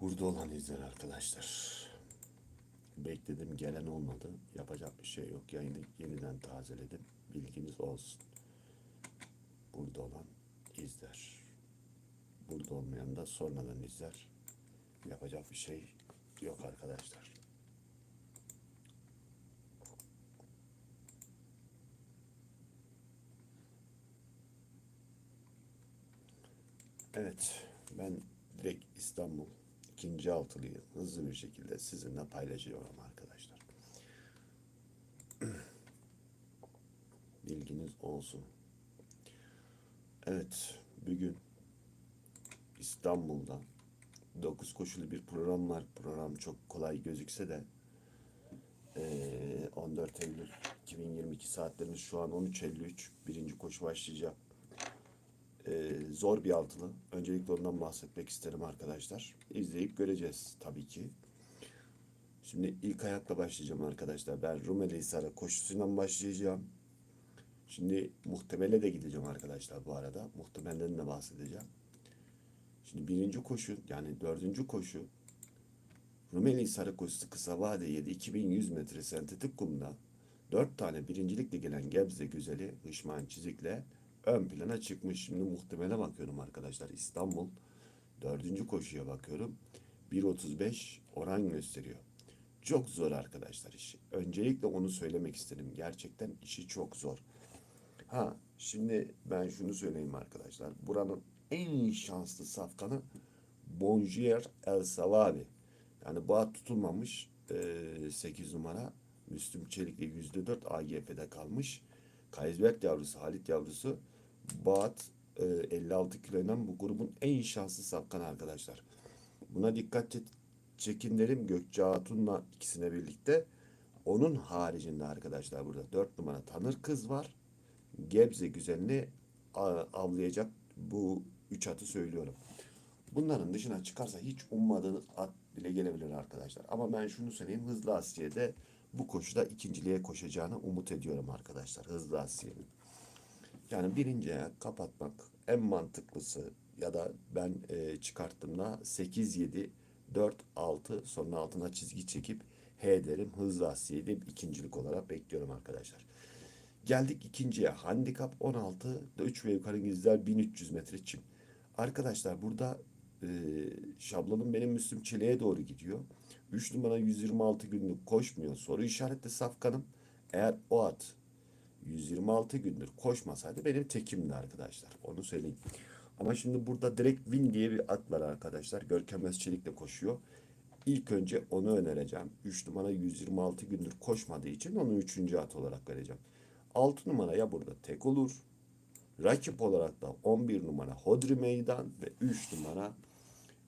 Burada olan izler arkadaşlar. Bekledim gelen olmadı. Yapacak bir şey yok. Yayını yeniden tazeledim. Bilginiz olsun. Burada olan izler. Burada olmayan da sonradan izler. Yapacak bir şey yok arkadaşlar. Evet, ben direkt İstanbul ikinci altılıyı hızlı bir şekilde sizinle paylaşıyorum arkadaşlar. Bilginiz olsun. Evet, bugün İstanbul'da 9 koşulu bir program var. Program çok kolay gözükse de eee, 14 Eylül 2022 saatlerimiz şu an 13.53. Birinci koşu başlayacak. Ee, zor bir altılı. Öncelikle ondan bahsetmek isterim arkadaşlar. İzleyip göreceğiz tabii ki. Şimdi ilk ayakla başlayacağım arkadaşlar. Ben Rumeli Hisarı koşusundan başlayacağım. Şimdi muhtemele de gideceğim arkadaşlar bu arada. Muhtemelden de bahsedeceğim. Şimdi birinci koşu yani dördüncü koşu Rumeli Hisarı koşusu kısa vade 7 2100 metre sentetik kumda dört tane birincilikle gelen Gebze güzeli Hışman Çizik'le ön plana çıkmış. Şimdi muhtemele bakıyorum arkadaşlar. İstanbul dördüncü koşuya bakıyorum. 1.35 oran gösteriyor. Çok zor arkadaşlar işi. Öncelikle onu söylemek istedim. Gerçekten işi çok zor. Ha şimdi ben şunu söyleyeyim arkadaşlar. Buranın en şanslı safkanı Bonjour El Savabi. Yani bu at tutulmamış. 8 numara. Müslüm Çelik'le %4 AGF'de kalmış. Kaysberg yavrusu, Halit yavrusu Baat e, 56 kiloyla bu grubun en şanslı safkan arkadaşlar. Buna dikkat çek- çekin derim Gökçe Hatun'la ikisine birlikte. Onun haricinde arkadaşlar burada 4 numara Tanır Kız var. Gebze güzelini avlayacak bu üç atı söylüyorum. Bunların dışına çıkarsa hiç ummadığınız at bile gelebilir arkadaşlar. Ama ben şunu söyleyeyim Hızlı Asiye'de bu koşuda ikinciliğe koşacağını umut ediyorum arkadaşlar. Hızlı Asiye'nin. Yani birinci ayak kapatmak en mantıklısı ya da ben e, çıkarttığımda 8 7 4 6 sonra altına çizgi çekip H derim hızlı Asiye'yi de ikincilik olarak bekliyorum arkadaşlar. Geldik ikinciye. Handikap 16 da 3 ve yukarı İngilizler 1300 metre çim. Arkadaşlar burada e, şablonum benim Müslüm Çelik'e doğru gidiyor. 3 numara 126 günlük koşmuyor. Soru işaretli safkanım. Eğer o at 126 gündür koşmasaydı benim tekimdi arkadaşlar. Onu söyleyeyim. Ama şimdi burada direkt win diye bir at var arkadaşlar. Görkem Özçelik de koşuyor. İlk önce onu önereceğim. 3 numara 126 gündür koşmadığı için onu 3. at olarak vereceğim. 6 numaraya burada tek olur. Rakip olarak da 11 numara Hodri Meydan ve 3 numara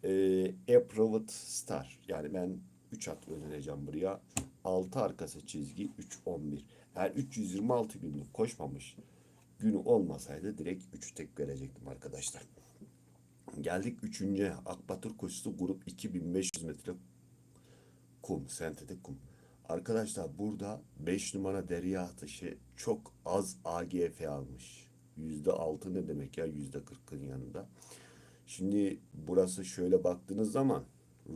e, Approved Star. Yani ben 3 at önereceğim buraya. 6 arkası çizgi 3-11. Eğer 326 günlük koşmamış günü olmasaydı direkt 3 tek verecektim arkadaşlar. Geldik 3. Akbatur koşusu grup 2500 metre kum, sentetik kum. Arkadaşlar burada 5 numara derya atışı çok az AGF almış. %6 ne demek ya %40'ın yanında. Şimdi burası şöyle baktığınız zaman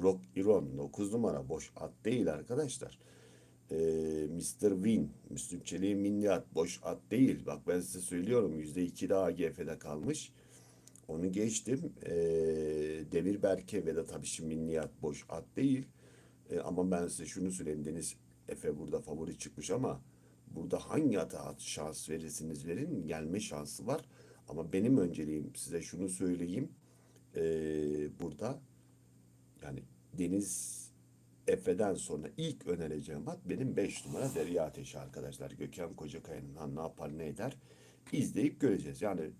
Rock Iron 9 numara boş at değil arkadaşlar. Ee, Mr. Win, Müslüm Çelik'in milli at boş at değil. Bak ben size söylüyorum %2'de AGF'de kalmış. Onu geçtim. Ee, Demir Berke ve de tabii şimdi milli at boş at değil. Ee, ama ben size şunu söyleyeyim. Deniz Efe burada favori çıkmış ama burada hangi ata şans verirsiniz verin gelme şansı var. Ama benim önceliğim size şunu söyleyeyim. Ee, burada yani Deniz Efe'den sonra ilk önereceğim at benim 5 numara Derya Ateşi arkadaşlar. Gökhan Kocakaya'nın ne yapar ne eder izleyip göreceğiz. Yani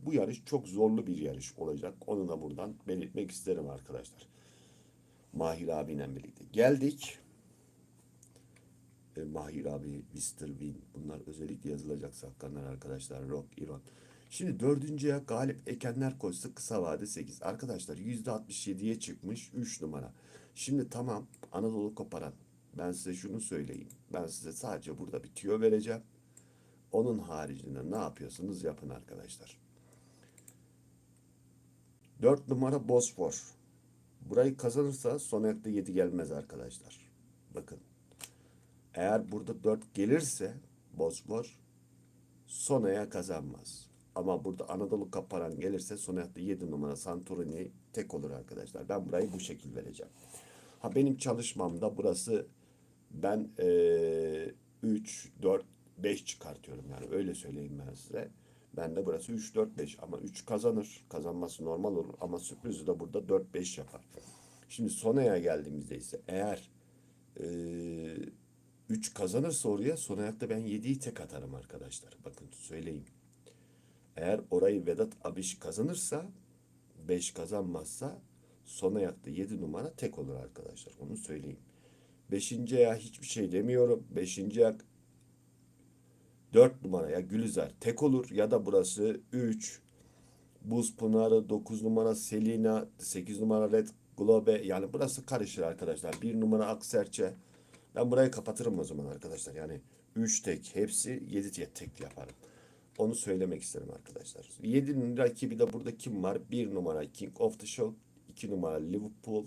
bu yarış çok zorlu bir yarış olacak. Onu da buradan belirtmek isterim arkadaşlar. Mahir abiyle birlikte geldik. E, Mahir abi, Mr. Win bunlar özellikle yazılacak safkanlar arkadaşlar. Rock, Iron. Şimdi dördüncüye Galip Ekenler koşusu kısa vade 8. Arkadaşlar %67'ye çıkmış 3 numara. Şimdi tamam Anadolu koparan. Ben size şunu söyleyeyim. Ben size sadece burada bir tüyo vereceğim. Onun haricinde ne yapıyorsunuz yapın arkadaşlar. 4 numara Bosfor. Burayı kazanırsa son ayakta 7 gelmez arkadaşlar. Bakın. Eğer burada 4 gelirse Bosfor son aya kazanmaz. Ama burada Anadolu Kaparan gelirse son ayakta 7 numara Santorini tek olur arkadaşlar. Ben burayı bu şekil vereceğim. Ha benim çalışmamda burası ben eee 3, 4, 5 çıkartıyorum yani öyle söyleyeyim ben size. Ben de burası 3, 4, 5 ama 3 kazanır. Kazanması normal olur ama sürprizi de burada 4, 5 yapar. Şimdi Sona'ya geldiğimizde ise eğer eee 3 kazanırsa oraya son ayakta ben 7'yi tek atarım arkadaşlar. Bakın söyleyeyim. Eğer orayı Vedat Abiş kazanırsa 5 kazanmazsa son ayakta 7 numara tek olur arkadaşlar. Onu söyleyeyim. 5. ayak hiçbir şey demiyorum. 5. ayak 4 numaraya Gülizar tek olur ya da burası 3 Buz Pınarı 9 numara Selina 8 numara Red Globe yani burası karışır arkadaşlar. 1 numara Akserçe ben burayı kapatırım o zaman arkadaşlar. Yani 3 tek hepsi 7 tek, tek yaparım. Onu söylemek isterim arkadaşlar. 7'nin rakibi de burada kim var? 1 numara King of the Show 2 numara Liverpool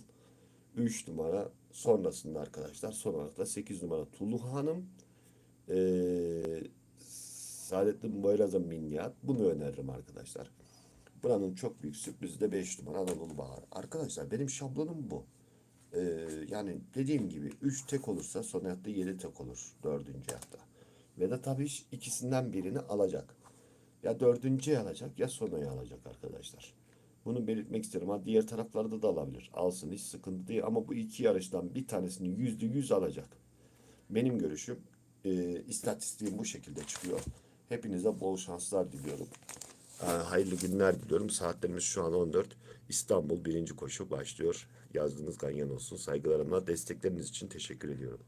3 numara sonrasında arkadaşlar son olarak da 8 numara Tulu Hanım ee, Saadettin Boyraz'a minyat. Bunu öneririm arkadaşlar. Buranın çok büyük sürprizi de 5 numara Anadolu Bahar. Arkadaşlar benim şablonum bu. Ee, yani dediğim gibi 3 tek olursa son hayatta 7 tek olur 4. hayatta. Ve de tabii iş ikisinden birini alacak. Ya dördüncüye alacak ya sonaya alacak arkadaşlar. Bunu belirtmek isterim. Ha diğer taraflarda da alabilir. Alsın hiç sıkıntı değil. Ama bu iki yarıştan bir tanesini yüzde yüz alacak. Benim görüşüm e, istatistiğim bu şekilde çıkıyor. Hepinize bol şanslar diliyorum. Ee, hayırlı günler diliyorum. Saatlerimiz şu an 14. İstanbul birinci koşu başlıyor. Yazdığınız ganyan olsun. Saygılarımla destekleriniz için teşekkür ediyorum.